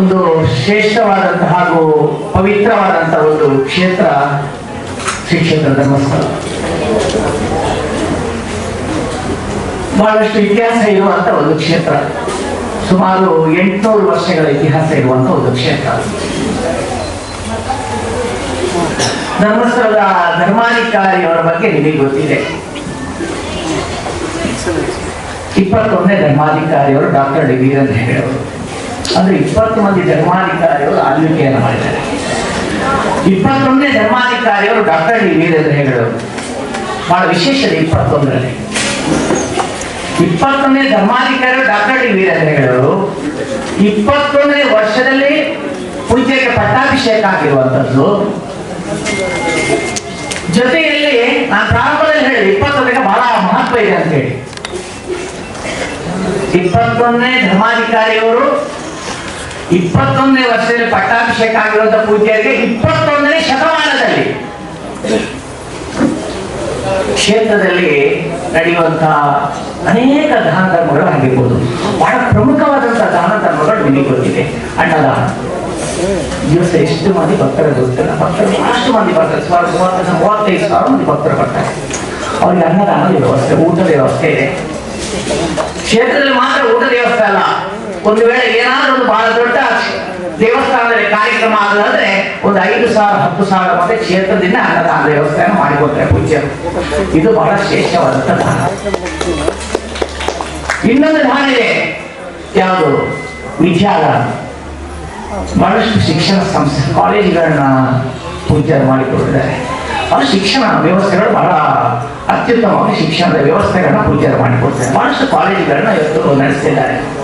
ಒಂದು ಶ್ರೇಷ್ಠವಾದಂತಹ ಹಾಗೂ ಪವಿತ್ರವಾದಂತಹ ಒಂದು ಕ್ಷೇತ್ರ ಶ್ರೀ ಕ್ಷೇತ್ರ ಧರ್ಮಸ್ಥಳ. ಬಹಳಷ್ಟು ಇತಿಹಾಸ ಇರುವಂತ ಒಂದು ಕ್ಷೇತ್ರ. ಸುಮಾರು ಎಂಟುನೂರು ವರ್ಷಗಳ ಇತಿಹಾಸ ಇರುವಂತ ಒಂದು ಕ್ಷೇತ್ರ. ಧರ್ಮಸ್ಥಳದ ಧರ್ಮಾಧಿಕಾರಿಯವರ ಬಗ್ಗೆ ನಿಮಗೆ ಗೊತ್ತಿದೆ. ಇಪ್ಪತ್ತೊಂದನೇ ಧರ್ಮಾಧಿಕಾರಿಯವರು ಡಾಕ್ಟರ್ ಡಿ ವೀರೇಂದ್ರ ಹೆಗಡೆ ಅವರು. ಅಂದ್ರೆ ಇಪ್ಪತ್ತು ಮಂದಿ ಧರ್ಮಾಧಿಕಾರಿಗಳು ಆಳ್ವಿಕೆಯನ್ನು ಮಾಡಿದ್ದಾರೆ. ಇಪ್ಪತ್ತೊಂದನೇ ಧರ್ಮಾಧಿಕಾರಿಯವರು ಡಾಕ್ಟರ್ ಡಿ ವೀರೇಂದ್ರ ಹೆಗಡೆ ಬಹಳ ವಿಶೇಷತೆ ಇಪ್ಪತ್ತೊಂದರಲ್ಲಿ. ಇಪ್ಪತ್ತೊಂದನೇ ಧರ್ಮಾಧಿಕಾರಿ ಡಾಕ್ಟರ್ ಡಿ ವೀರೇಂದ್ರ ಹೆಗಡೆ ಇಪ್ಪತ್ತೊಂದನೇ ವರ್ಷದಲ್ಲಿ ಪೂಜೆಗೆ ಪಟ್ಟಾಭಿಷೇಕ ಆಗಿರುವಂತದ್ದು. ಜೊತೆಯಲ್ಲಿ ನಾನು ಪ್ರಾರಂಭದಲ್ಲಿ ಹೇಳಿ ಇಪ್ಪತ್ತೊಂದಕ್ಕೆ ಬಹಳ ಮಹತ್ವ ಇದೆ ಅಂತ ಹೇಳಿ. ಇಪ್ಪತ್ತೊಂದನೇ ಧರ್ಮಾಧಿಕಾರಿಯವರು ಇಪ್ಪತ್ತೊಂದನೇ ವರ್ಷದಲ್ಲಿ ಪಟ್ಟಾಭಿಷೇಕ ಆಗಿರುವಂತ ಪೂಜ್ಯರಿಗೆ ಇಪ್ಪತ್ತೊಂದನೇ ಶತಮಾನದಲ್ಲಿ ಕ್ಷೇತ್ರದಲ್ಲಿ ನಡೆಯುವಂತಹ ಅನೇಕ ದಾನ ಧರ್ಮಗಳು ಆಗಿರ್ಬೋದು. ಬಹಳ ಪ್ರಮುಖವಾದಂತಹ ದಾನ ಧರ್ಮಗಳು ನಿಮಗೆ ಗೊತ್ತಿದೆ ಅನ್ನದಾನ ದಿವಸ ಎಷ್ಟು ಮಂದಿ ಭಕ್ತರ ಗೊತ್ತಿಲ್ಲ. ಭಕ್ತರು ಅಷ್ಟು ಮಂದಿ ಬರ್ತಾರೆ. ಸುಮಾರು ಮೂವತ್ತು ಮೂವತ್ತೈದು ಸಾವಿರ ಮಂದಿ ಭಕ್ತರು ಬರ್ತಾರೆ. ಅವ್ರಿಗೆ ಅನ್ನದಾನದ ವ್ಯವಸ್ಥೆ, ಊಟದ ವ್ಯವಸ್ಥೆ ಇದೆ. ಕ್ಷೇತ್ರದಲ್ಲಿ ಮಾತ್ರ ಊಟದ ವ್ಯವಸ್ಥೆ ಅಲ್ಲ. ಒಂದು ವೇಳೆ ಏನಾದ್ರೂ ಒಂದು ಬಹಳ ದೊಡ್ಡ ದೇವಸ್ಥಾನದಲ್ಲಿ ಕಾರ್ಯಕ್ರಮ ಆದ್ರೆ ಒಂದು ಐದು ಸಾವಿರ, ಹತ್ತು ಸಾವಿರ ಮತ್ತೆ ಕ್ಷೇತ್ರದಿಂದ ಅನ್ನದಾನ ವ್ಯವಸ್ಥೆಯನ್ನು ಮಾಡಿಕೊಡ್ತಾರೆ ಪೂಜ್ಯರು ಇದು ಬಹಳ ಶ್ರೇಷ್ಠವಾದಂತ ದಾನ. ಇನ್ನೊಂದು ದಾನ ಇದೆ. ಯಾವುದು? ವಿದ್ಯಾದಾನ. ಬಹಳಷ್ಟು ಶಿಕ್ಷಣ ಸಂಸ್ಥೆ, ಕಾಲೇಜುಗಳನ್ನ ಪೂಜ್ಯರು ಮಾಡಿಕೊಟ್ಟಿದ್ದಾರೆ. ಬಹಳ ಶಿಕ್ಷಣ ವ್ಯವಸ್ಥೆಗಳು ಬಹಳ ಅತ್ಯುತ್ತಮವಾಗಿ ಶಿಕ್ಷಣದ ವ್ಯವಸ್ಥೆಗಳನ್ನ ಪೂಜ್ಯರು ಮಾಡಿಕೊಡ್ತಾರೆ. ಬಹಳಷ್ಟು ಕಾಲೇಜುಗಳನ್ನ ಇವತ್ತು ನಡೆಸ್ತಿದ್ದಾರೆ.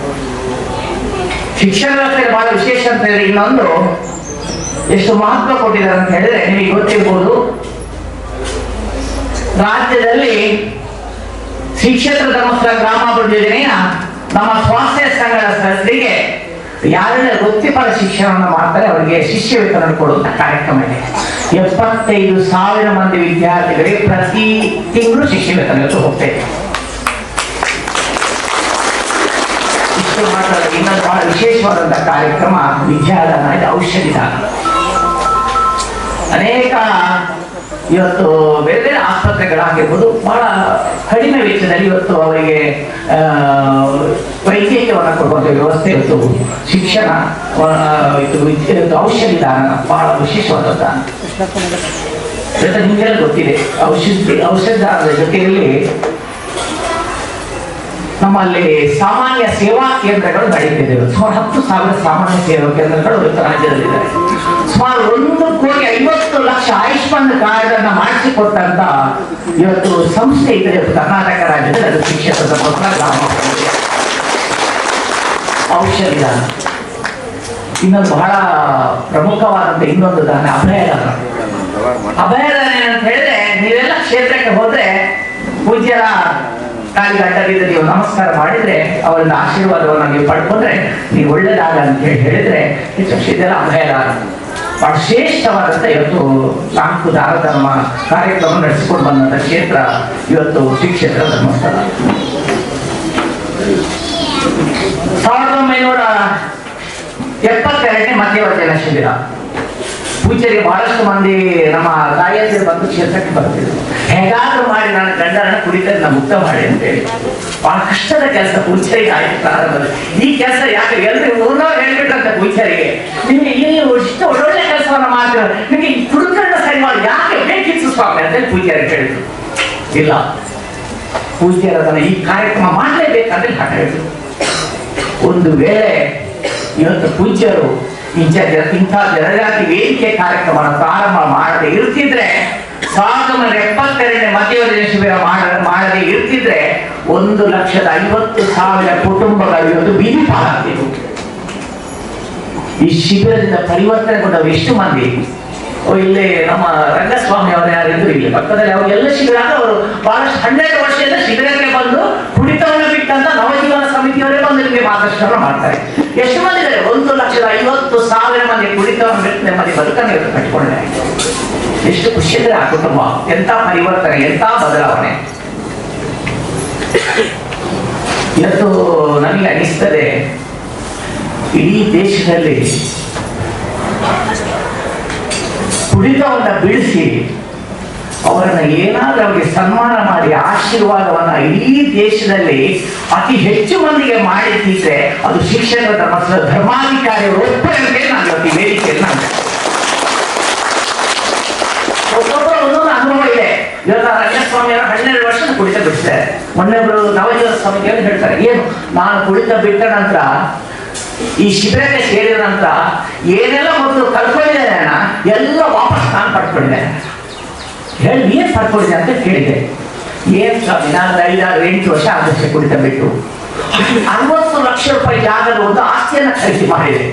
ಶಿಕ್ಷಣ ವ್ಯವಸ್ಥೆ ಬಹಳ ವಿಶೇಷ ಅಂತ ಹೇಳಿ ಇನ್ನೊಂದು ಎಷ್ಟು ಮಹತ್ವ ಕೊಟ್ಟಿದ್ದಾರೆ ಅಂತ ಹೇಳಿದ್ರೆ ನಿಮಗೆ ಗೊತ್ತಿರ್ಬೋದು. ರಾಜ್ಯದಲ್ಲಿ ಕ್ಷೇತ್ರ ಧರ್ಮಸ್ಥಳ ಗ್ರಾಮಾಭಿವೃದ್ಧಿ ಯೋಜನೆಯ ನಮ್ಮ ಸ್ವಾಸ್ಥ್ಯ ಸಂಘದ ಸದಸ್ಯರಿಗೆ ಯಾರೆಲ್ಲ ವೃತ್ತಿಪರ ಶಿಕ್ಷಣವನ್ನು ಮಾಡ್ತಾರೆ ಅವರಿಗೆ ಶಿಷ್ಯ ವೇತನ ಕೊಡುವಂತ ಕಾರ್ಯಕ್ರಮ ಇದೆ. ಎಪ್ಪತ್ತೈದು ಸಾವಿರ ಮಂದಿ ವಿದ್ಯಾರ್ಥಿಗಳಿಗೆ ಪ್ರತಿ ತಿಂಗಳು ಶಿಷ್ಯ ವೇತನ ಹೋಗ್ತಾ ಇಷ್ಟು ಮಾತ್ರ ಇನ್ನೊಂದು ಬಹಳ ವಿಶೇಷವಾದಂತಹ ಕಾರ್ಯಕ್ರಮ. ವಿದ್ಯಾದಾನ, ಇದು ಔಷಧಿ ದಾನ. ಅನೇಕ ಇವತ್ತು ಬೇರೆ ಬೇರೆ ಆಸ್ಪತ್ರೆಗಳಾಗಿರ್ಬೋದು, ಬಹಳ ಕಡಿಮೆ ವೆಚ್ಚದಲ್ಲಿ ಇವತ್ತು ಅವರಿಗೆ ವೈದ್ಯಕೀಯವನ್ನು ಕೊಡುವಂಥ ವ್ಯವಸ್ಥೆ ಇವತ್ತು ಶಿಕ್ಷಣ ಇದು ಔಷಧಿ ದಾನ, ಬಹಳ ವಿಶೇಷವಾದ ದಾನ. ನಿಮಗೆಲ್ಲ ಗೊತ್ತಿದೆ, ಔಷಧಿ, ಔಷಧ ದಾನದ ಜೊತೆಯಲ್ಲಿ ನಮ್ಮಲ್ಲಿ ಸಾಮಾನ್ಯ ಸೇವಾ ಕೇಂದ್ರಗಳು ನಡೀತಿದೆ. ಸುಮಾರು ಹತ್ತು ಸಾವಿರ ಸಾಮಾನ್ಯ ಸೇವಾ ಕೇಂದ್ರಗಳು ರಾಜ್ಯದಲ್ಲಿದೆ. ರಾಜ್ಯದಲ್ಲಿದ್ದಾರೆ ಸುಮಾರು ಒಂದು ಕೋಟಿ ಐವತ್ತು ಲಕ್ಷ ಆಯುಷ್ಮಾನ್ ಕಾರ್ಡ್ ಅನ್ನ ಮಾಡಿಸಿಕೊಟ್ಟಂತ ಇವತ್ತು ಸಂಸ್ಥೆ ಇದೆ ಇವತ್ತು ಕರ್ನಾಟಕ ರಾಜ್ಯದಲ್ಲಿ ಅದು ಗ್ರಾಮ ಔಷಧಿ ದಾನ ಇನ್ನೊಂದು ಬಹಳ ಪ್ರಮುಖವಾದಂತ ಇನ್ನೊಂದು ದಾನ ಅಭಯದಾನ ಅಭಯದಾನ ಏನಂತ ಹೇಳಿದ್ರೆ ನೀವೆಲ್ಲ ಕ್ಷೇತ್ರಕ್ಕೆ ಹೋದ್ರೆ ಪೂಜ್ಯರ ಕಾಲಿಗೆ ಅಡ್ಡ ನೀವು ನಮಸ್ಕಾರ ಮಾಡಿದ್ರೆ ಅವರನ್ನ ಆಶೀರ್ವಾದವನ್ನು ನೀವು ಪಡ್ಕೊಂಡ್ರೆ ನೀವು ಒಳ್ಳೇದಾಗ ಅಂತ ಹೇಳಿ ಹೇಳಿದ್ರೆ ಇದೆಲ್ಲ ಅಭಯದಾನ ಬಹಳ ಶ್ರೇಷ್ಠವಾದಂತ ಇವತ್ತು ನಾಲ್ಕು ಧಾರಧರ್ಮ ಧರ್ಮ ಕಾರ್ಯಕ್ರಮ ನಡೆಸಿಕೊಂಡು ಬಂದಂತ ಕ್ಷೇತ್ರ ಇವತ್ತು ಶ್ರೀ ಕ್ಷೇತ್ರ ಧರ್ಮಸ್ಥಳ. ಸಾವಿರದ ಒಂಬೈನೂರ ಎಪ್ಪತ್ತೆರಡನೇ ಮಧ್ಯವರ್ಜನ ಶಿಬಿರ ಪೂಜೆಗೆ ಬಹಳಷ್ಟು ಮಂದಿ ನಮ್ಮ ತಾಯಿಯಂದ್ರೆ ಬಂದು ಕ್ಷೇತ್ರಕ್ಕೆ ಬರ್ತಿದ್ರು. ಹೇಗಾದ್ರೂ ಮಾಡಿ ನನ್ನ ಗಂಡರನ್ನ ನಾ ಮುಕ್ತ ಮಾಡಿ ಅಂತೇಳಿ. ಬಹಳ ಕಷ್ಟದ ಕೆಲಸ ಪೂಜಾರಿಗೆ ಆಯ್ತು ಪ್ರಾರಂಭದಲ್ಲಿ. ಈ ಕೆಲಸ ಯಾಕೆ ಎಲ್ರಿ ಊರ್ನವ್ರು ಹೇಳ್ಬಿಟ್ರಂತ ಪೂಜಾರಿಗೆ? ನಿಮಗೆ ಇಲ್ಲಿ ಇಷ್ಟು ಒಳ್ಳೊಳ್ಳೆ ಕೆಲಸವನ್ನ ಮಾಡ್ತೀರ. ನಿಮಗೆ ಈ ಕುಡುಕರನ್ನ ಸರಿ ಮಾಡಿ ಯಾಕೆ ಬೇಕಿತ್ತು ಸ್ವಾಮಿ ಅಂತೇಳಿ ಅಂತ ಹೇಳಿದ್ರು ಇಲ್ಲ. ಪೂಜ್ಯರು ಅದನ್ನ ಈ ಕಾರ್ಯಕ್ರಮ ಮಾಡಲೇಬೇಕಂತ ಹೇಳಿದ್ರು. ಒಂದು ವೇಳೆ ಇವತ್ತು ಪೂಜ್ಯರು ಇಂಥ ಇಂಥ ಜನಜಾತಿ ವೇದಿಕೆ ಕಾರ್ಯಕ್ರಮವನ್ನು ಪ್ರಾರಂಭ ಮಾಡದೆ ಇರ್ತಿದ್ರೆ ಸಾವಿರದ ಒಂಬೈನೂರ ಎಪ್ಪತ್ತೆರಡನೇ ಮಧ್ಯವರ್ಜನ ಶಿಬಿರ ಮಾಡ ಮಾಡದೆ ಇರ್ತಿದ್ರೆ ಒಂದು ಲಕ್ಷದ ಐವತ್ತು ಸಾವಿರ ಕುಟುಂಬಗಳು ಇವತ್ತು ಬೀದಿ ಪಾಲಾಗ್ತಿದ್ವು ಈ ಶಿಬಿರದಿಂದ ಪರಿವರ್ತನೆಗೊಂಡವರು ಎಷ್ಟು ಮಂದಿ? ಇಲ್ಲಿ ನಮ್ಮ ರಂಗಸ್ವಾಮಿ ಅವರು ಯಾರಿದ್ರು ಇಲ್ಲಿ ಪಕ್ಕದಲ್ಲಿ. ಅವರು ಎಲ್ಲ ಶಿಬಿರ ಅಂದ್ರೆ ಅವರು ಬಹಳಷ್ಟು ಹನ್ನೆರಡು ವರ್ಷದಿಂದ ಶಿಬಿರಕ್ಕೆ ಬಂದು ಕುಡಿತವನ್ನು ಬಿಟ್ಟಂತ ಬಂದು ನಿಮಗೆ ಮಾರ್ಗದರ್ಶನ ಮಾಡ್ತಾರೆ. ಎಷ್ಟು ಮಂದಿ ಇದ್ದಾರೆ ಒಂದು ಲಕ್ಷದ ಐವತ್ತು ಸಾವಿರ ಮಂದಿ ಬಿಟ್ಟು ನೆಮ್ಮದಿ ಬದುಕನ್ನು ಇವತ್ತು ಕಟ್ಕೊಂಡೆ ಎಷ್ಟು ಖುಷಿ ಇದ್ರೆ ಆ ಕುಟುಂಬ. ಎಂತ ಪರಿವರ್ತನೆ ಎಂತ ಬದಲಾವಣೆ. ಇವತ್ತು ನನಗೆ ಅನಿಸ್ತದೆ, ಇಡೀ ದೇಶದಲ್ಲಿ ಕುಡಿತವನ್ನ ಬಿಡಿಸಿ ಅವರನ್ನ ಏನಾದರೂ ಅವರಿಗೆ ಸನ್ಮಾನ ಮಾಡಿ, ಆಶೀರ್ವಾದವನ್ನ ಇಡೀ ದೇಶದಲ್ಲಿ ಅತಿ ಹೆಚ್ಚು ಮಂದಿಗೆ ಮಾಡಿದ್ರೆ ಅದು ಶಿಕ್ಷಣ ಧರ್ಮ ಧರ್ಮಾಧಿಕಾರಿಗಳು ಒಪ್ಪಂತೆ ನಾನು ಅತಿ ವೇದಿಕೆ ವೇದಿಕೆಯಲ್ಲಿ ನಾನು ಒಬ್ಬೊಬ್ಬರ ಒಂದೊಂದು ಅನುಭವ ಇದೆ. ಇವಾಗ ರಂಗಸ್ವಾಮಿ ಅವರು ಹನ್ನೆರಡು ವರ್ಷ ಕುಡಿತ ಬಿಡ್ತಾರೆ ಮೊನ್ನೆಬ್ರು ನವಜೀವ ಸ್ವಾಮಿ ಹೇಳ್ತಾರೆ, ಏನು, ನಾನು ಕುಡಿತ ಬಿಟ್ಟ ನಂತರ, ಈ ಶಿಬಿರಕ್ಕೆ ಸೇರಿದ ನಂತರ ಏನೆಲ್ಲ ಮೊದಲು ಅಣ್ಣ, ಎಲ್ಲ ವಾಪಸ್ ನಾನು ಪಡ್ಕೊಂಡಿದ್ದೇನೆ. ಹೇಳಿ ಏನ್ ಪಡ್ಕೊಂಡಿದ್ದೆ ಅಂತ ಕೇಳಿದೆ ಏನು ಸ್ವಾಮಿ ನಾನು ಐದಾರು, ಎಂಟು ವರ್ಷ ಆದಷ್ಟೇ ಕುಡಿತ ಬಿಟ್ಟು. ಅರವತ್ತು ಲಕ್ಷ ರೂಪಾಯಿ ಜಾಗದ ಒಂದು ಆಸ್ತಿಯನ್ನ ಖರೀದಿ ಮಾಡಿದೆ.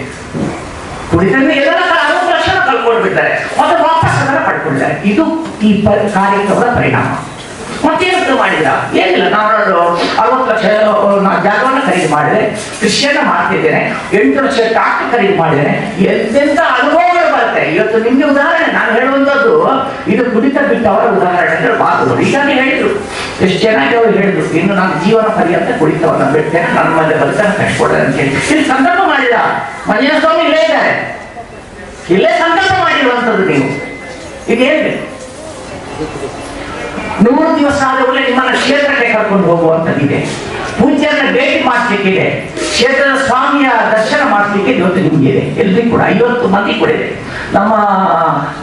ಕುಡಿತಂದ್ರೆ ಎಲ್ಲ ಅರವತ್ತು ಲಕ್ಷ ಕಳ್ಕೊಂಡ್ಬಿಡ್ತಾರೆ ಮತ್ತೆ ವಾಪಸ್ ಅದನ್ನ ಪಡ್ಕೊಳ್ತಾರೆ ಇದು ಈ ಕಾರ್ಯಕ್ರಮದ ಪರಿಣಾಮ. ಮತ್ತೇನು ಮಾಡಿದ ಏನಿಲ್ಲ, ನಾನು ಅರವತ್ತು ಲಕ್ಷ ನಾನು ಜಾಗವನ್ನು ಖರೀದಿ ಮಾಡಿದೆ. ಕೃಷಿಯನ್ನ ಮಾಡ್ತಿದ್ದೇನೆ. ಎಂಟು ಲಕ್ಷ ಟ್ರಾಕ್ಟರ್ ಖರೀದಿ ಮಾಡಿದ್ದೇನೆ. ಎಂತೆಂತ ಅನುಭವಗಳು ಬರುತ್ತೆ ಇವತ್ತು ನಿಮ್ಗೆ ಉದಾಹರಣೆ, ನಾನು ಹೇಳುವಂಥದ್ದು, ಇದು ಕುಡಿತ ಬಿಟ್ಟವರ ಉದಾಹರಣೆ ಅಂದ್ರೆ ಮಾತು ಈಗಾಗಲೇ ಹೇಳಿದ್ರು. ಎಷ್ಟು ಚೆನ್ನಾಗಿ ಅವರು ಹೇಳಿದ್ರು. ಇನ್ನು ನಾನು ಜೀವನ ಪರ್ಯಂತ ಕುಡಿತವನ್ನ ಬಿಡ್ತೇನೆ, ನನ್ನ ಮೇಲೆ ಬದುಕನ್ನು ಕಟ್ಕೊಡ್ತೇನೆ ಅಂತ ಹೇಳಿ. ಇಲ್ಲಿ ಸಂದರ್ಭ ಮಾಡಿದ. ಮಂಜುನಾಥ ಸ್ವಾಮಿ ಇಲ್ಲೇ ಇದ್ದಾರೆ. ಇಲ್ಲೇ ಸಂಕಲ್ಪ ನೀವು. ಈಗ ಹೇಳ್ಬೇಕು ನೂರು ದಿವಸ ಆದವಳೆ ನಿಮ್ಮನ್ನ ಕ್ಷೇತ್ರಕ್ಕೆ ಕರ್ಕೊಂಡು ಹೋಗುವಂಥದ್ದಿದೆ. ಪೂಜ್ಯರನ್ನ ಭೇಟಿ ಮಾಡ್ಲಿಕ್ಕಿದೆ ಕ್ಷೇತ್ರದ ಸ್ವಾಮಿಯ ದರ್ಶನ ಮಾಡಿಸ್ಲಿಕ್ಕೆ ಇವತ್ತು ನಿಮಗೆ ಎಲ್ರಿಗೂ ಕೂಡ ಐವತ್ತು ಮಂದಿ ಕೂಡ ಇದೆ. ನಮ್ಮ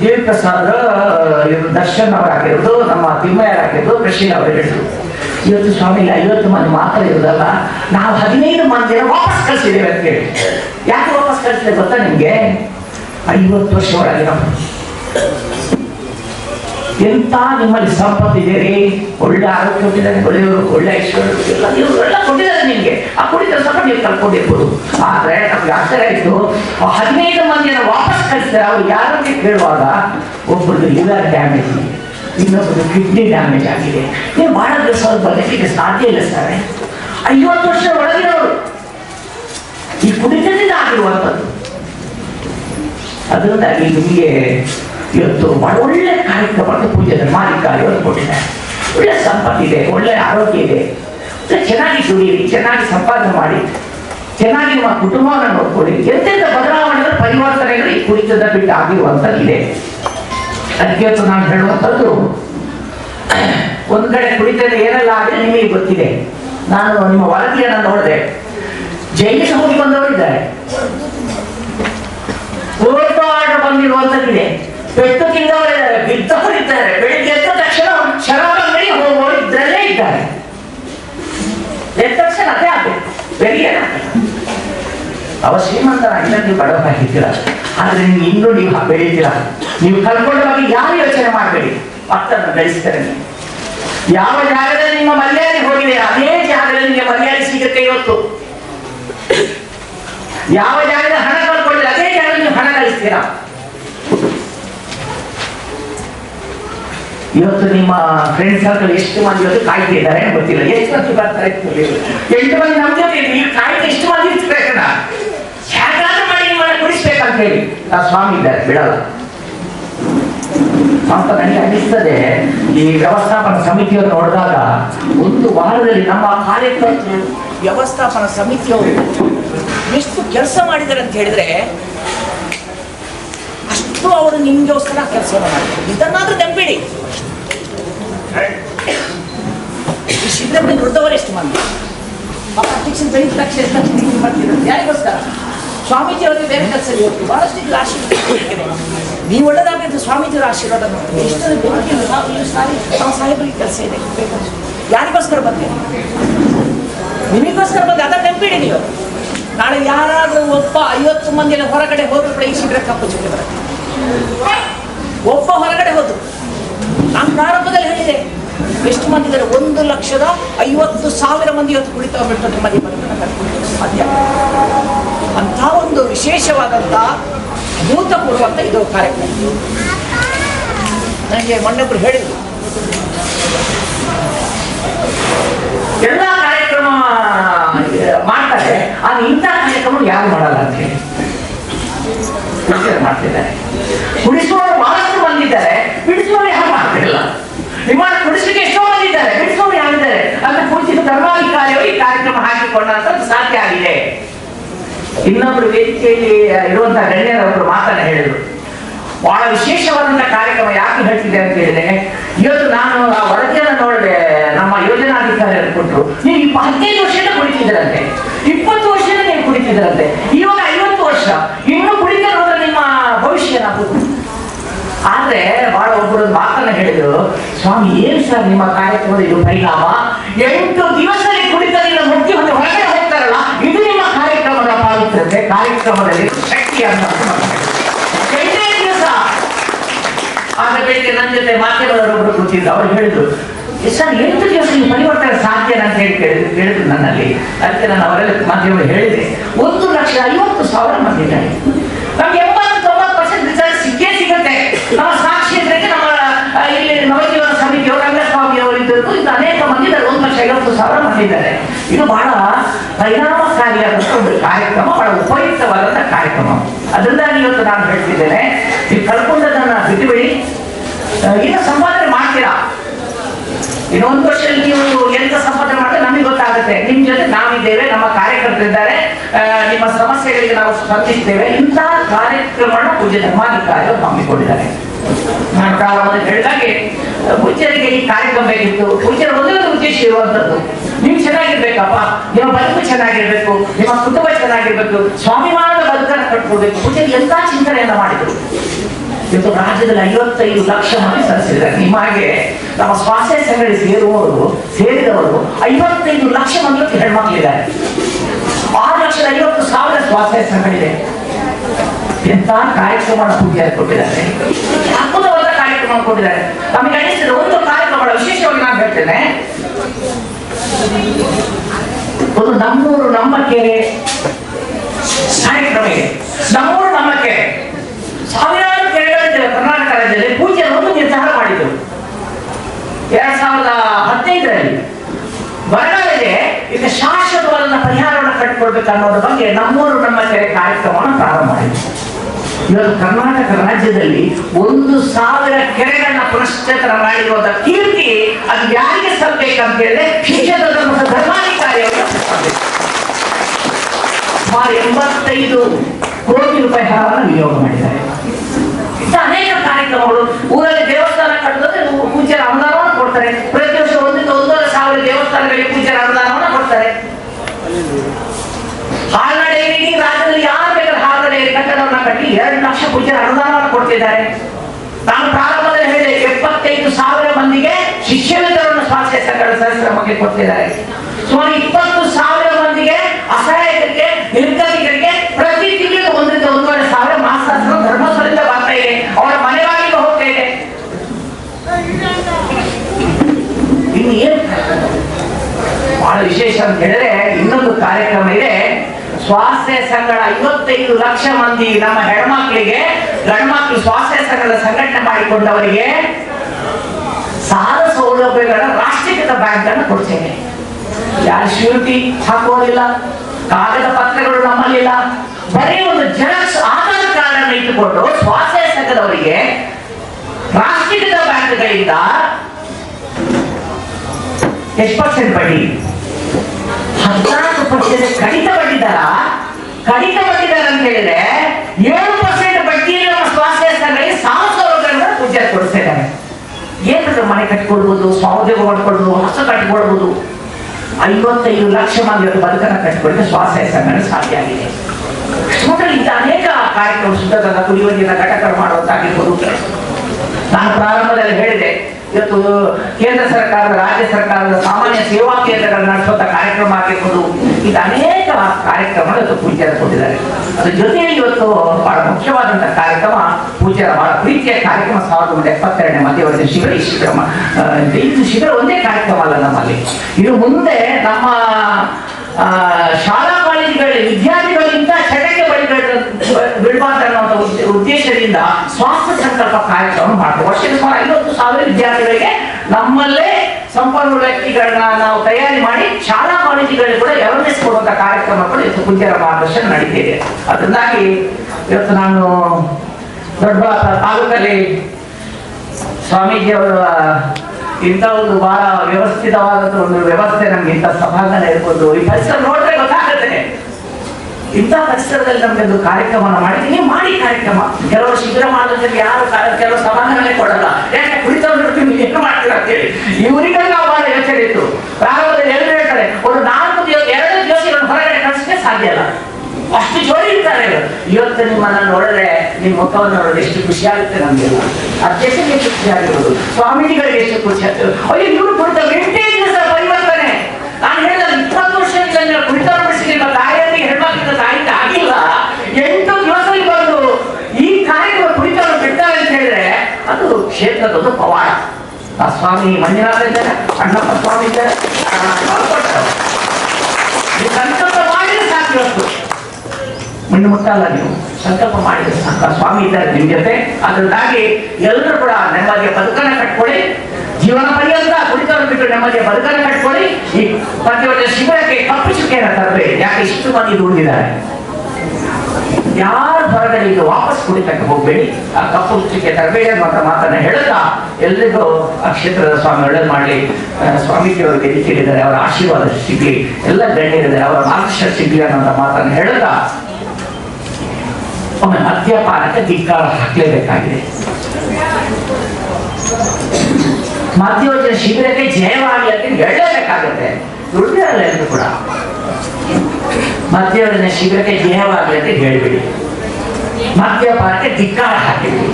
ದೇವಿ ಪ್ರಸಾದ್ ಇವ್ರು ದರ್ಶನ್ ಅವರಾಗಿರೋದು, ನಮ್ಮ ತಿಮ್ಮಯ್ಯರಾಗಿರೋದು ಕೃಷ್ಣ ಅವರು ಹೇಳಿದ್ರು ಇವತ್ತು ಸ್ವಾಮಿ ಐವತ್ತು ಮಂದಿ ಮಾತ್ರ ಇರೋದಲ್ಲ, ನಾವು ಹದಿನೈದು ಮಂದಿ ವಾಪಸ್ ಕಳಿಸಿದ್ದೇವೆ ಅಂತ ಹೇಳಿ. ಯಾಕೆ ವಾಪಸ್ ಕಳಿಸಿದೆ ಗೊತ್ತಾ ನಿಮ್ಗೆ? ಐವತ್ತು ವರ್ಷ ಒಳಗೆ ಎಂತ ನಿಮ್ಮಲ್ಲಿ ಸಂಪತ್ತಿದೆ ರೀ? ಒಳ್ಳೆ ಆರೋಗ್ಯ ಕೊಟ್ಟಿದ್ದಾರೆ, ಒಳ್ಳೆಯವರು, ಒಳ್ಳೆ ಐಶ್ವರ್ಯ ಎಲ್ಲ ನೀವು ಎಲ್ಲ ಕೊಟ್ಟಿದ್ದಾರೆ ನಿಮಗೆ. ಆ ಕೊಟ್ಟಿದ್ದ ಸ್ವಲ್ಪ ನೀವು ಕಲ್ಕೊಂಡಿರ್ಬೋದು ಆದ್ರೆ ನಮ್ಗೆ ಆಶ್ಚರ್ಯ ಆಯ್ತು ಹದಿನೈದು ಮಂದಿಯನ್ನು ವಾಪಸ್ ಕಳಿಸ್ತಾರೆ. ಅವ್ರು ಯಾರನ್ನೇ ಕೇಳುವಾಗ ಒಬ್ಬರದ್ದು ಲಿವರ್ ಡ್ಯಾಮೇಜ್ ಇನ್ನೊಬ್ಬರು ಕಿಡ್ನಿ ಡ್ಯಾಮೇಜ್ ಆಗಿದೆ. ನೀವು ಬಹಳ ದಿವಸ ಬದುಕಲಿಕ್ಕೆ ಸಾಧ್ಯ ಇಲ್ಲ ಸರ್. ಐವತ್ತು ವರ್ಷ ಒಳಗಿನವರು ಈ ಕುಡಿತದಿಂದ ಆಗಿರುವಂಥದ್ದು. ಅದರಿಂದಾಗಿ ನಿಮಗೆ ಇವತ್ತು ಒಳ್ಳೆ ಕಾರ್ಯಕ್ರಮಕ್ಕೆ ಪೂಜೆ ಮಾಡಿದ್ದಾರೆ ಅವರು ಕೊಟ್ಟಿದ್ದಾರೆ ಒಳ್ಳೆ ಸಂಪತ್ತಿದೆ ಒಳ್ಳೆ ಆರೋಗ್ಯ ಇದೆ. ಚೆನ್ನಾಗಿ ದುಡಿಯಿರಿ, ಚೆನ್ನಾಗಿ ಸಂಪಾದನೆ ಮಾಡಿ, ಚೆನ್ನಾಗಿ ನಿಮ್ಮ ಕುಟುಂಬವನ್ನು ನೋಡ್ಕೊಳ್ಳಿ. ಎಂತೆಂಥ ಬದಲಾವಣೆಗಳು, ಪರಿವರ್ತನೆಗಳು ಈ ಕುರಿತದ ಬಿಟ್ಟು ಆಗಿರುವಂಥದ್ದಿದೆ. ಅದಕ್ಕೆ ನಾನು ಹೇಳುವಂಥದ್ದು, ಒಂದು ಕಡೆ ಕುಡಿತದ ಏನೆಲ್ಲ ಆಗಿದೆ ನಿಮಗೆ ಗೊತ್ತಿದೆ. ನಾನು ನಿಮ್ಮ ವರದಿಯನ್ನು ನೋಡಿದೆ. ಜೈಲಿಗೆ ಹೋಗಿ ಬಂದವರು ಇದ್ದಾರೆ ಕೋರ್ಟ್ ಆರ್ಡರ್ ಬಂದಿರುವಂತದ್ದಿದೆ ಪೆಟ್ಟು ತಿಂದವರಿದ್ದಾರೆ ಬಿದ್ದವರಿದ್ದಾರೆ. ಬೆಳಿಗ್ಗೆ ಎದ್ದ ತಕ್ಷಣ ಶರಾಬ ಅಂಗಡಿ ಹೋಗುವವರು ಇದ್ರಲ್ಲೇ ಇದ್ದಾರೆ. ಎದ್ದ ತಕ್ಷಣ ಅದೇ ಆಗ್ಬೇಕು. ಬೇರೆ ಏನಾಗಲ್ಲ ಅವ ಶ್ರೀಮಂತರ ನೀವು ಬಡವನಾಗಿದ್ದೀರ ಆದ್ರೆ ನೀವು ಇನ್ನೂ ನೀವು ಬೆಳೀತೀರ? ನೀವು ಕಲ್ಕೊಂಡ ಬಗ್ಗೆ ಯಾರು ಯೋಚನೆ ಮಾಡಬೇಡಿ? ಮತ್ತನ್ನು ಬೆಳೆಸ್ತಾರೆ ನೀವು. ಯಾವ ಜಾಗದಲ್ಲಿ ನಿಮ್ಮ ಮರ್ಯಾದೆ ಹೋಗಿದೆ, ಅದೇ ಜಾಗದಲ್ಲಿ ನಿಮಗೆ ಮರ್ಯಾದೆ ಸಿಗುತ್ತೆ ಇವತ್ತು. ಯಾವ ಜಾಗದ ಹಣ ಕಳ್ಕೊಳ್ಳಿ ಅದೇ ಜಾಗದಲ್ಲಿ ನೀವು ಹಣ ಗಳಿಸ್ತೀರಾ ಇವತ್ತು ನಿಮ್ಮ ಫ್ರೆಂಡ್ ಸರ್ಕಲ್ ಎಷ್ಟು ಮಂದಿ ಇವತ್ತು ಕಾಯ್ತಿದ್ದಾರೆ ಗೊತ್ತಿಲ್ಲ. ಎಷ್ಟು ಮಂದಿ ಬರ್ತಾರೆ. ಎಂಟು ಮಂದಿ ನಮ್ಮ ಜೊತೆ ನೀವು ಕಾಯ್ದೆ ಎಷ್ಟು ಮಂದಿ ಮಾಡಿ ನಿಮ್ಮನ್ನ ಕುಡಿಸ್ಬೇಕಂತ ಹೇಳಿ. ಆ ಸ್ವಾಮಿ ಇದ್ದಾರೆ, ಬಿಡಲ್ಲ. ಅಂತ ನನಗೆ ಅನಿಸ್ತದೆ. ಈ ವ್ಯವಸ್ಥಾಪನ ಸಮಿತಿಯನ್ನು ನೋಡಿದಾಗ ಒಂದು ವಾರದಲ್ಲಿ ನಮ್ಮ ಕಾರ್ಯಕ್ರಮ ವ್ಯವಸ್ಥಾಪನ ಸಮಿತಿಯವರು ಎಷ್ಟು ಕೆಲಸ ಮಾಡಿದ್ದಾರೆ ಅಂತ ಹೇಳಿದ್ರೆ ಅಷ್ಟು ಅವರು ನಿಮ್ಗೋಸ್ಕರ ಕೆಲಸ ಮಾಡಿದ್ರು ಇದನ್ನಾದ್ರೂ ನಂಬಿಡಿ ಶಿಬಿರದಲ್ಲಿ ದುಡ್ದವರು ಎಷ್ಟು ಮಂದಿ? ಪಾಪ ಅಧ್ಯಕ್ಷನ ಬೆಳಗ್ಗೆ ಎಷ್ಟು ಲಕ್ಷ ಮಾಡ್ತಿದ್ದಾರೆ ಯಾರಿಗೋಸ್ಕರ? ಸ್ವಾಮೀಜಿ ಅವರಿಗೆ ಬೇರೆ ಕೆಲಸ ಇವತ್ತು ಬಹಳಷ್ಟು ಇದು ಆಶೀರ್ವಾದ. ನೀವು ಒಳ್ಳೆದಾಗಿದ್ದು ಸ್ವಾಮೀಜಿಯವರ ಆಶೀರ್ವಾದ ಮಾಡ್ತೀವಿ ಎಷ್ಟು ಬೆಳಗ್ಗೆ ನಾವು ಸಾಹೇಬರಿಗೆ ಕೆಲಸ ಇದೆ. ಯಾರಿಗೋಸ್ಕರ ಬಂದೆ? ನಿಮಗೋಸ್ಕರ ಬಂದೆ. ಅದ ನೆನಪಿಡಿ ನೀವು. ನಾಳೆ ಯಾರಾದರೂ ಒಬ್ಬ ಐವತ್ತು ಮಂದಿನ ಹೊರಗಡೆ ಹೋದ್ರು ಕೂಡ ಈ ಶಿಬಿರ ಕಪ್ಪು ಚಿಕ್ಕ ಒಬ್ಬ ಹೊರಗಡೆ ಹೋದ್ರು. ನಮ್ಮ ಪ್ರಾರಂಭದಲ್ಲಿ ಹೇಳಿದೆ ಎಷ್ಟು ಮಂದಿ ಇದ್ದಾರೆ? ಒಂದು ಲಕ್ಷದ ಐವತ್ತು ಸಾವಿರ ಮಂದಿ ಇವತ್ತು ಕುಳಿತ ಬಿಟ್ಟು ಮನೆ ಬದುಕನ್ನು ಕಟ್ಕೊಳ್ಳಿಕ್ಕೆ ಸಾಧ್ಯ. ಅಂಥ ಒಂದು ವಿಶೇಷವಾದಂಥ ಅಭೂತಪೂರ್ವಂತ ಇದು ಕಾರ್ಯಕ್ರಮ. ನನಗೆ ಮೊನ್ನೆಬ್ರು ಹೇಳಿದ್ರು. ಎಲ್ಲ ಕಾರ್ಯಕ್ರಮ ಮಾಡ್ತಾರೆ. ಆದ್ರೆ ಇಂಥ ಕಾರ್ಯಕ್ರಮ ಯಾರು ಮಾಡಲ್ಲ ಅಂತ ಹೇಳಿ. ಮಾಡ್ತಿದ್ದಾರೆ. ಬಿಡಿಸುವವರು ಬಹಳಷ್ಟು ಬಂದಿದ್ದಾರೆ ಬಿಡಿಸುವವರು ನಿಮ್ಮನ್ನು ಕುಡಿಸಲಿಕ್ಕೆ ಎಷ್ಟೋ ಬಂದಿದ್ದಾರೆ ಬಿಡಿಸುವವರು ಯಾರಿದ್ದಾರೆ ಅಂತ ಪೂರ್ತಿ ಧರ್ಮಾಧಿಕಾರಿಯವರು ಈ ಕಾರ್ಯಕ್ರಮ ಹಾಕಿಕೊಂಡಂತ ಸಾಧ್ಯ ಆಗಿದೆ. ಇನ್ನೊಬ್ರು ವೇದಿಕೆಯಲ್ಲಿ ಇರುವಂತಹ ಗಣ್ಯರೊಬ್ಬರು ಮಾತನ್ನ ಹೇಳಿದ್ರು. ಬಹಳ ವಿಶೇಷವಾದಂತಹ ಕಾರ್ಯಕ್ರಮ ಯಾಕೆ ಹೇಳ್ತಿದೆ ಅಂತ ಹೇಳಿದ್ರೆ, ಇವತ್ತು ನಾನು ಆ ವರದಿಯನ್ನು ನೋಡಿದೆ ನಮ್ಮ ಯೋಜನಾಧಿಕಾರಿಯನ್ನು ಕೊಟ್ಟರು ನೀವು ಹದಿನೈದು ವರ್ಷದಿಂದ ಕುಡಿತಿದ್ರಂತೆ ಇಪ್ಪತ್ತು ವರ್ಷದಿಂದ ನೀವು ಕುಡಿತಿದ್ರಂತೆ ಇವಾಗ ಐವತ್ತು ವರ್ಷ ಇನ್ನೂ ಕುಡಿತಾ ಹೋದ್ರೆ ನಿಮ್ಮ ಭವಿಷ್ಯ ಏನಾಗುತ್ತೆ ಆದ್ರೆ ಬಹಳ ಒಬ್ಬರು ಮಾತನ್ನ ಹೇಳಿದ್ರು, ಸ್ವಾಮಿ, ಏನ್ ಸರ್ ನಿಮ್ಮ ಕಾರ್ಯಕ್ರಮದ ಇದು ಪರಿಣಾಮ? ಎಂಟು ದಿವಸದಲ್ಲಿ ಕುಡಿತದಿಂದ ಮುಖ್ಯ ಹೊಂದಿ ಹೊರಗಡೆ ಹೋಗ್ತಾರಲ್ಲ, ಇದು ನಿಮ್ಮ ಕಾರ್ಯಕ್ರಮದ ಪಾವಿತ್ರತೆ ಕಾರ್ಯಕ್ರಮದಲ್ಲಿ ಶಕ್ತಿ ಅಂತ ಎಂಟೇ ದಿವಸ. ಆದ ಬೆಳಿಗ್ಗೆ ನನ್ನ ಜೊತೆ ಮಾಧ್ಯಮದವರೊಬ್ಬರು ಕೂತಿದ್ರು, ಅವ್ರು ಹೇಳಿದ್ರು ಸರ್, ಎಂಟು ದಿವಸ ನೀವು ಪರಿವರ್ತನೆ ಸಾಧ್ಯ ಅಂತ ಹೇಳಿ ಕೇಳಿದ್ರು ಕೇಳಿದ್ರು ನನ್ನಲ್ಲಿ. ಅದಕ್ಕೆ ನಾನು ಅವರೆಲ್ಲ ಮಾಧ್ಯಮ ಹೇಳಿದೆ. ಒಂದು ಲಕ್ಷ ಐವತ್ತು ಸಾವಿರ ಮಂದಿ ಎಂಬತ್ತು ತೊಂಬತ್ತು ಪರ್ಸೆಂಟ್ ರಿಸಲ್ಟ್ ಸಿಕ್ಕೇ ಸಿಗುತ್ತೆ ನಮ್ಮ ಸಾಕ್ಷಿ ಅಂದ್ರೆ ನಮ್ಮ ಆ, ಇಲ್ಲಿ ನವಜೀವನ ಸಮಿತಿಯವರು ರಂಗಸ್ವಾಮಿ ಅವರು ಇದ್ದದ್ದು ಇದು ಅನೇಕ ಮಂದಿ ಇದ್ದಾರೆ ಒಂದು ಲಕ್ಷ ಇದ್ದಾರೆ ಇದು ಬಹಳ ಪರಿಣಾಮಕಾರಿಯಾದಂತಹ ಒಂದು ಕಾರ್ಯಕ್ರಮ, ಬಹಳ ಉಪಯುಕ್ತವಾದಂತಹ ಕಾರ್ಯಕ್ರಮ. ಅದರಿಂದಾಗಿ ಇವತ್ತು ನಾನು ಹೇಳ್ತಿದ್ದೇನೆ. ನೀವು ಕಳ್ಕೊಂಡದನ್ನ ಬಿಟ್ಟುಬಿಡಿ. ಏನು ಸಂಪಾದನೆ ಮಾಡ್ತೀರಾ? ಇನ್ನೊಂದು ವರ್ಷ ನೀವು ಎಂತ ಸಂಪಾದನೆ ಮಾಡಿದ್ರೆ ನಮಗೆ ಗೊತ್ತಾಗುತ್ತೆ. ನಿಮ್ ಜೊತೆ ನಾವಿದ್ದೇವೆ, ನಮ್ಮ ಕಾರ್ಯಕರ್ತರಿದ್ದಾರೆ ನಿಮ್ಮ ಸಮಸ್ಯೆಗಳಿಗೆ ನಾವು ಸ್ಪಂದಿಸ್ತೇವೆ. ಇಂತಹ ಕಾರ್ಯಕ್ರಮವನ್ನು ಪೂಜೆ ಧರ್ಮಾಧಿಕಾರಿಗಳು ಹಮ್ಮಿಕೊಂಡಿದ್ದಾರೆ. ಪ್ರಾರಂಭದಲ್ಲಿ ಹೇಳಿದಾಗೆ, ಪೂಜ್ಯರಿಗೆ ಈ ಕಾರ್ಯಕ್ರಮ ಬೇಕಿತ್ತು. ಪೂಜ್ಯರ ಒಂದೇ ಒಂದು ಉದ್ದೇಶ ಇರುವಂತದ್ದು, ನೀವು ಚೆನ್ನಾಗಿರ್ಬೇಕಪ್ಪ, ನಿಮ್ಮ ಬದುಕು ಚೆನ್ನಾಗಿರ್ಬೇಕು, ನಿಮ್ಮ ಕುಟುಂಬ ಚೆನ್ನಾಗಿರ್ಬೇಕು ಸ್ವಾಭಿಮಾನದ ಬದುಕನ್ನು ಕಟ್ಕೊಳ್ಬೇಕು ಪೂಜೆಗೆ ಎಂತ ಚಿಂತನೆಯನ್ನ ಮಾಡಿದ್ರು? ಇವತ್ತು ರಾಜ್ಯದಲ್ಲಿ ಐವತ್ತೈದು ಲಕ್ಷ ಮಂದಿ ಸಲ್ಲಿಸಿದ್ದಾರೆ. ನಿಮ್ಮ ಹಾಗೆ ನಮ್ಮ ಸ್ವಾಸ್ಥ್ಯ ಸಂಘಟನೆ ಸೇರುವವರು, ಸೇರಿದವರು ಐವತ್ತೈದು ಲಕ್ಷ ಮಂದಿ ಹೆಣ್ಮಕ್ಳಿದ್ದಾರೆ. ಆರು ಲಕ್ಷದ ಐವತ್ತು ಸಾವಿರ ಸ್ವಾಸ್ಥ್ಯ ಸಂಘ ಇದೆ. ಎಂತ ಕಾರ್ಯಕ್ರಮ ಕೊಟ್ಟಿದ್ದಾರೆ? ಅದ್ಭುತವಾದ ಕಾರ್ಯಕ್ರಮ ಕೊಟ್ಟಿದ್ದಾರೆ ನಮಗೆ ಅನಿಸಿದ ಒಂದು ಕಾರ್ಯಕ್ರಮ ವಿಶೇಷವಾಗಿ ನಾನು ಹೇಳ್ತೇನೆ. ಒಂದು ನಮ್ಮೂರು ನಮ್ಮ ಕೆರೆ ಕಾರ್ಯಕ್ರಮ ಇದೆ. ನಮ್ಮೂರು ನಮ್ಮ ಕೆರೆ. ಸಾವಿರಾರು ಕೆರೆಗಳಿದ್ದೇವೆ ಕರ್ನಾಟಕ ರಾಜ್ಯದಲ್ಲಿ. ಪೂಜೆ ಒಂದು ನಿರ್ಧಾರ ಮಾಡಿದ್ರು ಎರಡ್ ಸಾವಿರದ ಹದಿನೈದರಲ್ಲಿ. ಬರಗಾಲಿಗೆ ಈಗ ಶಾಶ್ವತವಾದ ಪರಿಹಾರವನ್ನು ಕಟ್ಟಿಕೊಡ್ಬೇಕು ಅನ್ನೋದ್ರ ಬಗ್ಗೆ ನಮ್ಮೂರು ನಮ್ಮ ಕೆರೆ ಕಾರ್ಯಕ್ರಮವನ್ನು ಪ್ರಾರಂಭ ಮಾಡಿದ್ರು. ಇವತ್ತು ಕರ್ನಾಟಕ ರಾಜ್ಯದಲ್ಲಿ ಒಂದು ಸಾವಿರ ಕೆರೆಗಳನ್ನ ಮಾಡಿರುವಂತ ಕೀರ್ತಿ ಅದು ಯಾರಿಗೆ ಸಲ್ಬೇಕಂತ ಹೇಳಿದ್ರೆ ಕ್ಷೇತ್ರ ಧರ್ಮಾಧಿಕಾರಿಯವರು ಸುಮಾರು ಎಂಬತ್ತೈದು ಕೋಟಿ ರೂಪಾಯಿ ಹಣವನ್ನು ವಿನಿಯೋಗ ಮಾಡಿದ್ದಾರೆ. ಅನೇಕ ಕಾರ್ಯಕ್ರಮಗಳು. ಊರಲ್ಲಿ ದೇವಸ್ಥಾನ ಕಟ್ಟಿದ್ರೆ ಪೂಜೆ ಅನುದಾನವನ್ನು ಕೊಡ್ತಾರೆ. ಪ್ರತಿ ವರ್ಷ ಒಂದರಿಂದ ಒಂದೂವರೆ ಸಾವಿರ ದೇವಸ್ಥಾನಗಳಿಗೆ ಪೂಜೆ ಅನುದಾನವನ್ನು ಕೊಡ್ತಾರೆ. ಹಾಲ್ನ ಡೈರಿಗೆ ರಾಜ್ಯದಲ್ಲಿ ಯಾರು ಡೈರಿ ಕಟ್ಟಡವನ್ನ ಕಟ್ಟಿ ಎರಡು ಲಕ್ಷ ಪೂಜೆ ಅನುದಾನವನ್ನು ಕೊಡ್ತಿದ್ದಾರೆ. ನಾನು ಪ್ರಾರಂಭದಲ್ಲಿ ಹೇಳಿದೆ, ಎಪ್ಪತ್ತೈದು ಸಾವಿರ ಮಂದಿಗೆ ಶಿಕ್ಷಣ ಸ್ವಾಸ್ಥ್ಯ ಸಂಘದ ಸದಸ್ಯರ ಬಗ್ಗೆ ಕೊಡ್ತಿದ್ದಾರೆ ಸುಮಾರು ಇಪ್ಪತ್ತು ಸಾವಿರ ಮಂದಿಗೆ ಅಸಹಾಯಕರಿಗೆ ನಿರ್ಗತಿಕರಿಗೆ ಪ್ರತಿ ತಿಂಗಳಿಗೆ ಒಂದರಿಂದ ಒಂದೂವರೆ ಸಾವಿರ ಮಾಸಾಸನ ಧರ್ಮಸ್ಥಳದಿಂದ ಬರ್ತಾ ಇದೆ. ಅವರ ಮನೆ ಬಾಗಿಲು ಹೋಗ್ತಾ ಇದೆ. ಇನ್ನು ಏನು? ಬಹಳ ವಿಶೇಷ ಅಂತ ಹೇಳಿದ್ರೆ ಇನ್ನೊಂದು ಕಾರ್ಯಕ್ರಮ ಇದೆ. ಸ್ವಾಸ್ಥ್ಯ ಸಂಘದ ಐವತ್ತೈದು ಲಕ್ಷ ಮಂದಿ ನಮ್ಮ ಹೆಣ್ಮಕ್ಳಿಗೆ, ಗಂಡ್ಮಕ್ಳು ಸ್ವಾಸ್ಥ್ಯ ಸಂಘದ ಸಂಘಟನೆ ಮಾಡಿಕೊಂಡವರಿಗೆ ಸಾಲ ಸೌಲಭ್ಯಗಳ ರಾಷ್ಟ್ರೀಕೃತ ಬ್ಯಾಂಕ್ ಅನ್ನು ಕೊಡ್ತೇನೆ ಯಾರು ಶ್ಯೂರಿಟಿ ಹಾಕೋದಿಲ್ಲ, ಕಾಗದ ಪತ್ರಗಳು ನಮ್ಮಲ್ಲಿಲ್ಲ. ಬರೀ ಒಂದು ಜನ ಆಧಾರ ಕಾರ್ಡ್ ಅನ್ನು ಇಟ್ಟುಕೊಂಡು ಸ್ವಾಸ್ಥ್ಯ ಸಂಘದವರಿಗೆ ರಾಷ್ಟ್ರೀಕೃತ ಬ್ಯಾಂಕ್ಗಳಿಂದ ಎಷ್ಟು ಪರ್ಸೆಂಟ್ ಬಡ್ಡಿ? ಹದಿನಾಲ್ಕು ಪರ್ಸೆಂಟ್ ಕಡಿತ ಬಡ್ಡಿದಾರ ಕಡಿತ ಬಡ್ಡಿದಾರ ಅಂತ ಹೇಳಿದ್ರೆ ಏಳು ಪರ್ಸೆಂಟ್ ಬಡ್ಡಿಯಲ್ಲಿ ನಮ್ಮ ಸ್ವಾಸ್ಥ್ಯ ಸಂಘಗಳಿಗೆ ಸಾವಿರ ಸೌಲಭ್ಯಗಳನ್ನ ಪೂಜೆ ಕೊಡಿಸ್ತಿದ್ದಾರೆ. ಏನಾದ್ರೂ ಮನೆ ಕಟ್ಕೊಳ್ಬೋದು ಸ್ವಾವೋದ್ಯೋಗ ಮಾಡ್ಕೊಳ್ಬೋದು, ಹೊಸ ಕಟ್ಕೊಳ್ಬೋದು ಐವತ್ತೈದು ಲಕ್ಷ ಮಂದಿ ಬದುಕನ್ನು ಕಟ್ಕೊಳ್ಳಿ ಸ್ವಾಸ್ಥ್ಯ ಸಂಘಟನೆ ಸಾಧ್ಯ ಆಗಿದೆ. ಒಟ್ಟಲ್ಲಿ ಇಂಥ ಅನೇಕ ಕಾರ್ಯಕ್ರಮ ಶುದ್ಧದ ಕುಡಿಯುವ ನೀರಿನ ಘಟಕ ಮಾಡುವಂತಾಗಿರ್ಬೋದು. ನಾನು ಪ್ರಾರಂಭದಲ್ಲಿ ಹೇಳಿದೆ, ಇವತ್ತು ಕೇಂದ್ರ ಸರ್ಕಾರದ, ರಾಜ್ಯ ಸರ್ಕಾರದ ಸಾಮಾನ್ಯ ಸೇವಾ ಕೇಂದ್ರಗಳು ನಡೆಸುವಂತ ಕಾರ್ಯಕ್ರಮ ಆಗಿರ್ಬೋದು ಇದು ಅನೇಕ ಕಾರ್ಯಕ್ರಮಗಳು ಪೂಜ್ಯರು ಕೊಟ್ಟಿದ್ದಾರೆ. ಅದ್ರ ಜೊತೆಯಲ್ಲಿ ಇವತ್ತು ಬಹಳ ಮುಖ್ಯವಾದಂತಹ ಕಾರ್ಯಕ್ರಮ ಪೂಜ್ಯರ ಬಹಳ ಪ್ರೀತಿಯ ಕಾರ್ಯಕ್ರಮ ಸಾವಿರದ ಒಂಬೈನೂರ ಎಪ್ಪತ್ತೆರಡನೇ ಮಧ್ಯವರ್ತಿ ಶಿಬಿರ ಈ ಶಿಬಿರ ಇದು ಶಿಬಿರ ಒಂದೇ ಕಾರ್ಯಕ್ರಮ ಅಲ್ಲ ನಮ್ಮಲ್ಲಿ. ಇದು ಮುಂದೆ ನಮ್ಮ ಶಾಲಾ ಕಾಲೇಜುಗಳಲ್ಲಿ ವಿದ್ಯಾರ್ಥಿಗಳಿಂದ ಸಂಕಲ್ಪ ಕಾರ್ಯಕ್ರಮ ಮಾಡ್ತೀವಿ ವರ್ಷಕ್ಕೆ ಸುಮಾರು ಐವತ್ತು ಸಾವಿರ ವಿದ್ಯಾರ್ಥಿಗಳಿಗೆ ನಮ್ಮಲ್ಲೇ ಸಂಪನ್ಮೂಲ ವ್ಯಕ್ತಿಗಳನ್ನ ನಾವು ತಯಾರಿ ಮಾಡಿ ಶಾಲಾ ಕಾಲೇಜುಗಳಿಗೆ ಕೂಡ ಅವೇರ್ನೆಸ್ ಕೊಡುವಂತ ಕಾರ್ಯಕ್ರಮ ಕೂಡ ಇವತ್ತು ಕುಂಜರ ಮಾರ್ಗದರ್ಶನ ನಡೀತಿದೆ. ಅದರಿಂದಾಗಿ ಇವತ್ತು ನಾನು ದೊಡ್ಡ ತಾಲೂಕಲ್ಲಿ ಸ್ವಾಮೀಜಿಯವರ ಇಂಥ ಒಂದು ಬಹಳ ವ್ಯವಸ್ಥಿತವಾದಂತ ಒಂದು ವ್ಯವಸ್ಥೆ ನಮ್ಗೆ ಇಂಥ ಸಭಾಂಗಣ ಇರ್ಬೋದು. ಈ ಪರಿಸರ ನೋಡ್ರೆ ಗೊತ್ತಾಗುತ್ತೆ. ಇಂಥ ಪರಿಸರದಲ್ಲಿ ನಮ್ಗೆ ಒಂದು ಕಾರ್ಯಕ್ರಮನ ಮಾಡಿ, ನೀವು ಮಾಡಿ ಕಾರ್ಯಕ್ರಮ. ಕೆಲವರು ಶಿಬಿರ ಮಾಡೋದ್ರಲ್ಲಿ ಯಾರು ಕೆಲವು ಸಮಾಧಾನಗಳೇ ಕೊಡಲ್ಲ. ಯಾಕೆ ಕುಳಿತವ್ರು ನೀವು ಏನು ಮಾಡ್ತೀರ ಅಂತೇಳಿ. ಇವರಿಗೆಲ್ಲ ಬಹಳ ಯೋಚನೆ ಇತ್ತು ಪ್ರಾರಂಭದಲ್ಲಿ ಎಲ್ಲರೂ ಹೇಳ್ತಾರೆ, ಒಂದು ನಾಲ್ಕು ದಿವಸ, ಎರಡು ದಿವಸಗಳನ್ನು ಹೊರಗಡೆ ಕಳಿಸಕ್ಕೆ ಸಾಧ್ಯ ಇಲ್ಲ. ಅಷ್ಟು ಜೋರಿ ಇರ್ತಾರೆ. ಇವತ್ತು ನಿಮ್ಮನ್ನ ನೋಡಿದ್ರೆ ನಿಮ್ಮ ಮುಖವನ್ನು ನೋಡಿದ್ರೆ ಎಷ್ಟು ಖುಷಿ ಆಗುತ್ತೆ ನಮ್ಗೆಲ್ಲ. ಅಧ್ಯಕ್ಷರಿಗೆ ಎಷ್ಟು ಖುಷಿ ಆಗಿರ್ಬೋದು. ಸ್ವಾಮೀಜಿಗಳಿಗೆ ಎಷ್ಟು ಖುಷಿ ಆಗ್ತದೆ. ಅಯ್ಯೋ, ಇವರು ಕುರಿತ ವೆಂಟೇಜ್ ಸರ್ ಪರಿವರ್ತನೆ ನಾನು ಹೇಳಿದ ಇಪ್ಪತ್ತು ವರ್ಷದಿಂದ ನೀವು ಕುರಿತ ನಿಮ್ಮ ತಾಯಿಯರಿಗೆ ಹೆಣ್ಮಕ್ಳಿಂದ ತಾಯಿ ಆಗಿಲ್ಲ ಎಂಟು ದಿವಸದಲ್ಲಿ ಬಂದು ಈ ಕಾರ್ಯಕ್ರಮ ಕುರಿತವರು ಬಿಡ್ತಾರೆ ಅಂತ ಹೇಳಿದ್ರೆ ಅದು ಕ್ಷೇತ್ರದ ಒಂದು ಪವಾಡ. ಆ ಸ್ವಾಮಿ ಮಂಜುನಾಥ ಇದ್ದಾರೆ ಅಣ್ಣಪ್ಪ ಸ್ವಾಮಿ ಇದ್ದಾರೆ ಸಂಕಲ್ಪ ಮಾಡಿದ್ರೆ ಸಾಕು ಇವತ್ತು. ಮಣ್ಣು ಮುಟ್ಟಲ್ಲ ನೀವು. ಸಂಕಲ್ಪ ಮಾಡಿದ್ರೆ ಸಾಕು. ಸ್ವಾಮಿ ಇದ್ದಾರೆ ನಿಮ್ ಜೊತೆ. ಅದರಿಂದಾಗಿ ಎಲ್ಲರೂ ಕೂಡ ನೆಮ್ಮದಿಯ ಬದುಕನ್ನ ಕಟ್ಕೊಳ್ಳಿ. ಜೀವನ ಪರ್ಯಂತ ಕುಡಿತವನ್ನು ಬಿಟ್ಟು ನೆಮ್ಮದಿಯ ಬದುಕನ್ನ ಕಟ್ಕೊಳ್ಳಿ. ಈ ಪ್ರತಿಯೊಂದು ಶಿಬಿರಕ್ಕೆ ಕಪ್ಪು ಚುಕ್ಕೆಯನ್ನು ತರಬೇಡಿ ಯಾಕೆ ಇಷ್ಟು ಮಂದಿ ದುಡಿದಿದ್ದಾರೆ ಯಾರು ಹೊರಗಡೆ ಈಗ ವಾಪಸ್ ಕುಡಿತಕ್ಕೆ ಹೋಗ್ಬೇಡಿ? ಆ ಕಪ್ಪು ಉಚ್ಚಕ್ಕೆ ತರಬೇಡಿ ಅನ್ನುವಂಥ ಮಾತನ್ನ ಹೇಳ್ತಾ ಎಲ್ರಿಗೂ ಆ ಕ್ಷೇತ್ರದ ಸ್ವಾಮಿ ಒಳ್ಳೇದು ಮಾಡಲಿ ಸ್ವಾಮೀಜಿ ಅವರಿಗೆ ಗೆದ್ದಿಟ್ಟಿದ್ದಾರೆ ಅವರ ಆಶೀರ್ವಾದ ಸಿಗ್ಲಿ. ಎಲ್ಲ ಗಣ್ಯರಿದ್ದಾರೆ. ಅವರ ಮಾರ್ಗದರ್ಶನ ಸಿಗ್ಲಿ ಅನ್ನೋಂಥ ಮಾತನ್ನ ಹೇಳ್ತಾ ಒಮ್ಮೆ ಮದ್ಯಪಾನಕ್ಕೆ ಧಿಕ್ಕಾರ ಹಾಕ್ಲೇಬೇಕಾಗಿದೆ. ಮದ್ಯೋಜನ ಶಿಬಿರಕ್ಕೆ ಜಯವಾಗಿ ಅಂತ ಹೇಳಲೇಬೇಕಾಗುತ್ತೆ. ದುಡ್ಡಿರಲ್ಲ ಎಲ್ಲರೂ ಕೂಡ. ಮದ್ಯಪಾನ ಶಿಬಿರಕ್ಕೆ ಜಯವಾಗಲಿ ಅಂತ ಹೇಳ್ಬಿಡಿ. ಮದ್ಯಪಾನಕ್ಕೆ ಧಿಕ್ಕಾರ ಹಾಕಿಬಿಡಿ.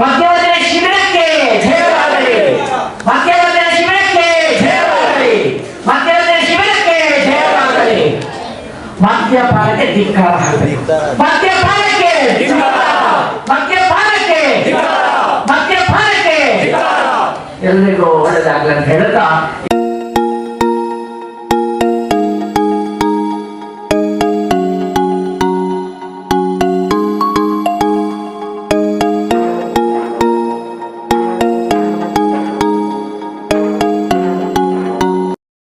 ಮದ್ಯಪಾನ ಶಿಬಿರಕ್ಕೆ ಜಯವಾಗಲಿ. ಮದ್ಯಪಾನ ಶಿಬಿರಕ್ಕೆ ಜಯವಾಗಲಿ. ಮದ್ಯಪಾನ ಶಿಬಿರಕ್ಕೆ ಜಯವಾಗಲಿ. ಮದ್ಯಪಾನಕ್ಕೆ ಧಿಕ್ಕಾರ ಹಾಕಲಿ ಮದ್ಯಪಾನಕ್ಕೆ ಮದ್ಯಪಾನಕ್ಕೆ ಮದ್ಯಪಾನಕ್ಕೆ ಎಲ್ರಿಗೂ ಒಳ್ಳೆದಾಗಲಿ ಅಂತ ಹೇಳ್ತಾ